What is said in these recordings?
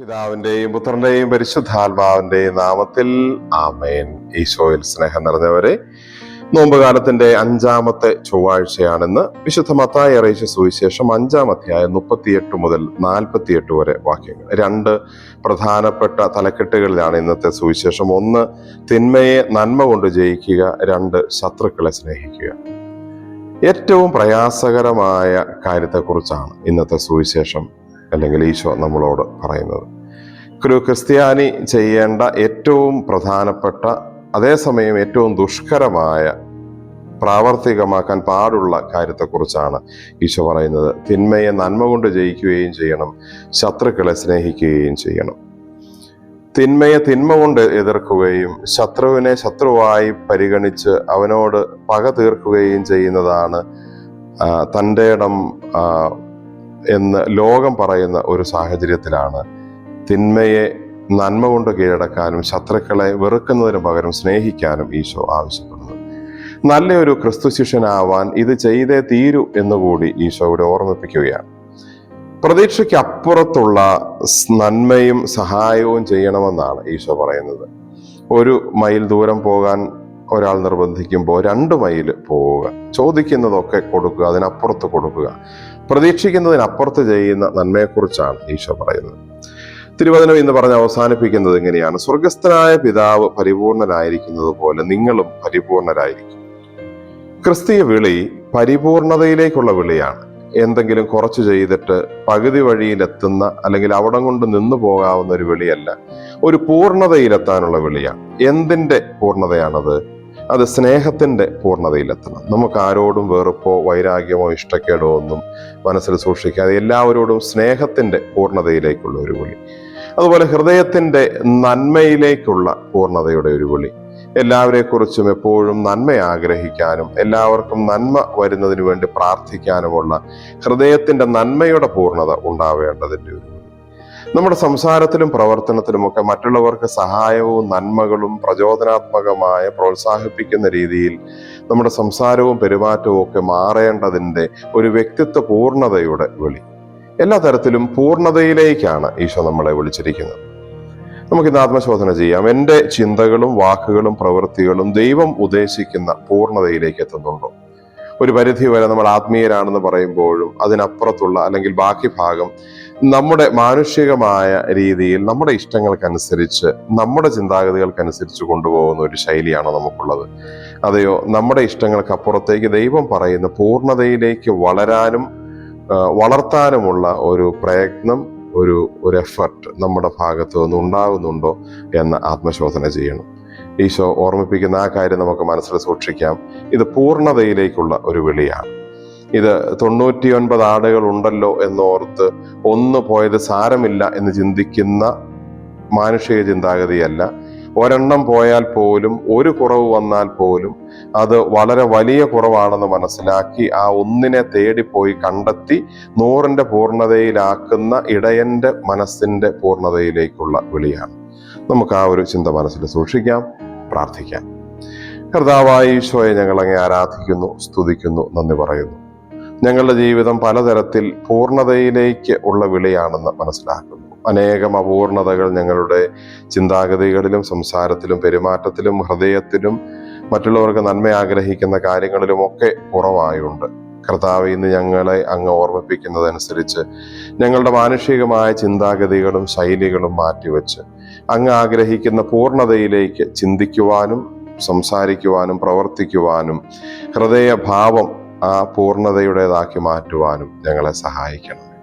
പിതാവിന്റെയും പുത്രന്റെയും പരിശുദ്ധാത്മാവിന്റെയും നാമത്തിൽ ആമേൻ. ഈശോയിൽ സ്നേഹം നിറഞ്ഞവരെ നോമ്പുകാലത്തിന്റെ അഞ്ചാമത്തെ ചൊവ്വാഴ്ചയാണെന്ന്. വിശുദ്ധ മത്തായ അറിയിച്ച സുവിശേഷം അഞ്ചാം അധ്യായം മുപ്പത്തിയെട്ട് മുതൽ നാൽപ്പത്തിയെട്ട് വരെ വാക്യങ്ങൾ. രണ്ട് പ്രധാനപ്പെട്ട തലക്കെട്ടുകളിലാണ് ഇന്നത്തെ സുവിശേഷം. ഒന്ന് തിന്മയെ നന്മ കൊണ്ട് ജയിക്കുക. രണ്ട് ശത്രുക്കളെ സ്നേഹിക്കുക. ഏറ്റവും പ്രയാസകരമായ കാര്യത്തെക്കുറിച്ചാണ് ഇന്നത്തെ സുവിശേഷം. അല്ലെങ്കിൽ ഈശോ നമ്മളോട് പറയുന്നത്. ഒരു ക്രിസ്ത്യാനി ചെയ്യേണ്ട ഏറ്റവും പ്രധാനപ്പെട്ട അതേസമയം ഏറ്റവും ദുഷ്കരമായ പ്രാവർത്തികമാക്കാൻ പാടുള്ള കാര്യത്തെക്കുറിച്ചാണ് ഈശോ പറയുന്നത്. തിന്മയെ നന്മ കൊണ്ട് ജയിക്കുകയും ചെയ്യണം ശത്രുക്കളെ സ്നേഹിക്കുകയും ചെയ്യണം. തിന്മയെ തിന്മ കൊണ്ട് എതിർക്കുകയും ശത്രുവിനെ ശത്രുവായി പരിഗണിച്ച് അവനോട് പക തീർക്കുകയും ചെയ്യുന്നതാണ് തന്റെ ഇടം എന്ന് ലോകം പറയുന്ന ഒരു സാഹചര്യത്തിലാണ്. തിന്മയെ നന്മ കൊണ്ട് കീഴടക്കാനും ശത്രുക്കളെ വെറുക്കുന്നതിന് പകരം സ്നേഹിക്കാനും ഈശോ ആവശ്യപ്പെടുന്നത് നല്ലൊരു ക്രിസ്തു ശിഷ്യനാവാൻ ഇത് ചെയ്തേ തീരൂ എന്നുകൂടി ഈശോ ഇവിടെ ഓർമ്മിപ്പിക്കുകയാണ്. പ്രതീക്ഷയ്ക്ക് അപ്പുറത്തുള്ള നന്മയും സഹായവും ചെയ്യണമെന്നാണ് ഈശോ പറയുന്നത്. ഒരു മൈൽ ദൂരം പോകാൻ ഒരാൾ നിർബന്ധിക്കുമ്പോൾ രണ്ട് മൈൽ പോവുക. ചോദിക്കുന്നതൊക്കെ കൊടുക്കുക അതിനപ്പുറത്ത് കൊടുക്കുക. പ്രതീക്ഷിക്കുന്നതിനപ്പുറത്ത് ചെയ്യുന്ന നന്മയെക്കുറിച്ചാണ് ഈശോ പറയുന്നത്. തിരുവചനം എന്ന് പറഞ്ഞ് അവസാനിപ്പിക്കുന്നത് എങ്ങനെയാണ് സ്വർഗസ്ഥനായ പിതാവ് പരിപൂർണനായിരിക്കുന്നത് പോലെ നിങ്ങളും പരിപൂർണരായിരിക്കും. ക്രിസ്തീയ വിളി പരിപൂർണതയിലേക്കുള്ള വിളിയാണ്. എന്തെങ്കിലും കുറച്ച് ചെയ്തിട്ട് പകുതി വഴിയിലെത്തുന്ന അല്ലെങ്കിൽ അവിടം കൊണ്ട് നിന്നു പോകാവുന്ന ഒരു വിളിയല്ല. ഒരു പൂർണതയിലെത്താനുള്ള വിളിയാണ്. എന്തിന്റെ പൂർണതയാണത് അത് സ്നേഹത്തിന്റെ പൂർണതയിലെത്തണം. നമുക്ക് ആരോടും വെറുപ്പോ വൈരാഗ്യമോ ഇഷ്ടക്കേടോ ഒന്നും മനസ്സിൽ സൂക്ഷിക്കാതെ എല്ലാവരോടും സ്നേഹത്തിന്റെ പൂർണതയിലേക്കുള്ള ഒരു വിളി. അതുപോലെ ഹൃദയത്തിന്റെ നന്മയിലേക്കുള്ള പൂർണതയുടെ ഒരു വിളി. എല്ലാവരെക്കുറിച്ചും എപ്പോഴും നന്മ ആഗ്രഹിക്കാനും എല്ലാവർക്കും നന്മ വരുന്നതിന് വേണ്ടി പ്രാർത്ഥിക്കാനുമുള്ള ഹൃദയത്തിന്റെ നന്മയുടെ പൂർണത ഉണ്ടാവേണ്ടതിന്റെ ഒരു നമ്മുടെ സംസാരത്തിലും പ്രവർത്തനത്തിലുമൊക്കെ മറ്റുള്ളവർക്ക് സഹായവും നന്മകളും പ്രചോദനാത്മകമായ പ്രോത്സാഹിപ്പിക്കുന്ന രീതിയിൽ നമ്മുടെ സംസാരവും പെരുമാറ്റവും ഒക്കെ മാറേണ്ടതിന്റെ ഒരു വ്യക്തിത്വ പൂർണതയുടെ വിളി. എല്ലാ തരത്തിലും പൂർണതയിലേക്കാണ് ഈശോ നമ്മളെ വിളിച്ചിരിക്കുന്നത്. നമുക്കിന്ന് ആത്മശോധന ചെയ്യാം. എന്റെ ചിന്തകളും വാക്കുകളും പ്രവൃത്തികളും ദൈവം ഉദ്ദേശിക്കുന്ന പൂർണതയിലേക്ക് എത്തുന്നുണ്ടോ? ഒരു പരിധി വരെ നമ്മൾ ആത്മീയരാണെന്ന് പറയുമ്പോഴും അതിനപ്പുറത്തുള്ള അല്ലെങ്കിൽ ബാക്കി ഭാഗം നമ്മുടെ മാനുഷികമായ രീതിയിൽ നമ്മുടെ ഇഷ്ടങ്ങൾക്കനുസരിച്ച് നമ്മുടെ ചിന്താഗതികൾക്കനുസരിച്ച് കൊണ്ടുപോകുന്ന ഒരു ശൈലിയാണ് നമുക്കുള്ളത്. അതെയോ? നമ്മുടെ ഇഷ്ടങ്ങൾക്ക് അപ്പുറത്തേക്ക് ദൈവം പറയുന്ന പൂർണതയിലേക്ക് വളരാനും വളർത്താനുമുള്ള ഒരു പ്രയത്നം ഒരു ഒരു എഫർട്ട് നമ്മുടെ ഭാഗത്തു നിന്ന് ഉണ്ടാകുന്നുണ്ടോ എന്ന് ആത്മശോധന ചെയ്യണം. ഈശോ ഓർമ്മിപ്പിക്കുന്ന ആ കാര്യം നമുക്ക് മനസ്സിൽ സൂക്ഷിക്കാം. ഇത് പൂർണതയിലേക്കുള്ള ഒരു വിളിയാണ്. ഇത് തൊണ്ണൂറ്റിയൊൻപത് ആടുകൾ ഉണ്ടല്ലോ എന്നോർത്ത് ഒന്ന് പോയത് സാരമില്ല എന്ന് ചിന്തിക്കുന്ന മാനുഷിക ചിന്താഗതിയല്ല. ഒരെണ്ണം പോയാൽ പോലും ഒരു കുറവ് വന്നാൽ പോലും അത് വളരെ വലിയ കുറവാണെന്ന് മനസ്സിലാക്കി ആ ഒന്നിനെ തേടിപ്പോയി കണ്ടെത്തി നൂറിന്റെ പൂർണതയിലാക്കുന്ന ഇടയന്റെ മനസ്സിന്റെ പൂർണതയിലേക്കുള്ള വിളിയാണ്. നമുക്ക് ആ ഒരു ചിന്ത മനസ്സിൽ സൂക്ഷിക്കാം പ്രാർത്ഥിക്കാം. കർത്താവായ ഈശോയെ ഞങ്ങൾ ആരാധിക്കുന്നു സ്തുതിക്കുന്നു നന്ദി പറയുന്നു. ഞങ്ങളുടെ ജീവിതം പലതരത്തിൽ പൂർണതയിലേക്ക് ഉള്ള വിളിയാണെന്ന് മനസ്സിലാക്കുന്നു. അനേകം അപൂർണതകൾ ഞങ്ങളുടെ ചിന്താഗതികളിലും സംസാരത്തിലും പെരുമാറ്റത്തിലും ഹൃദയത്തിലും മറ്റുള്ളവർക്ക് നന്മ ആഗ്രഹിക്കുന്ന കാര്യങ്ങളിലുമൊക്കെ കുറവായുണ്ട്. കർത്താവ് ഇന്ന് ഞങ്ങളെ അങ്ങ് ഓർമ്മിപ്പിക്കുന്നതനുസരിച്ച് ഞങ്ങളുടെ മാനുഷികമായ ചിന്താഗതികളും ശൈലികളും മാറ്റിവെച്ച് അങ്ങ് ആഗ്രഹിക്കുന്ന പൂർണതയിലേക്ക് ചിന്തിക്കുവാനും സംസാരിക്കുവാനും പ്രവർത്തിക്കുവാനും ഹൃദയഭാവം ആ പൂർണതയുടേതാക്കി മാറ്റുവാനും ഞങ്ങളെ സഹായിക്കണം.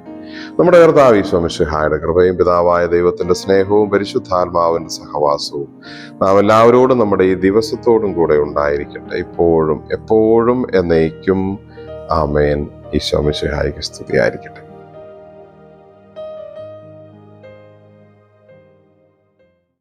നമ്മുടെ കർത്താവ് ഈശ്വമിഷിഹായുടെ കൃപയും പിതാവായ ദൈവത്തിന്റെ സ്നേഹവും പരിശുദ്ധാത്മാവിന്റെ സഹവാസവും നാം എല്ലാവരോടും നമ്മുടെ ഈ ദിവസത്തോടും കൂടെ ഉണ്ടായിരിക്കട്ടെ. ഇപ്പോഴും എപ്പോഴും എന്നേക്കും ആമേൻ. ഈശോമിഷഹായിക്ക് സ്തുതിയായിരിക്കട്ടെ.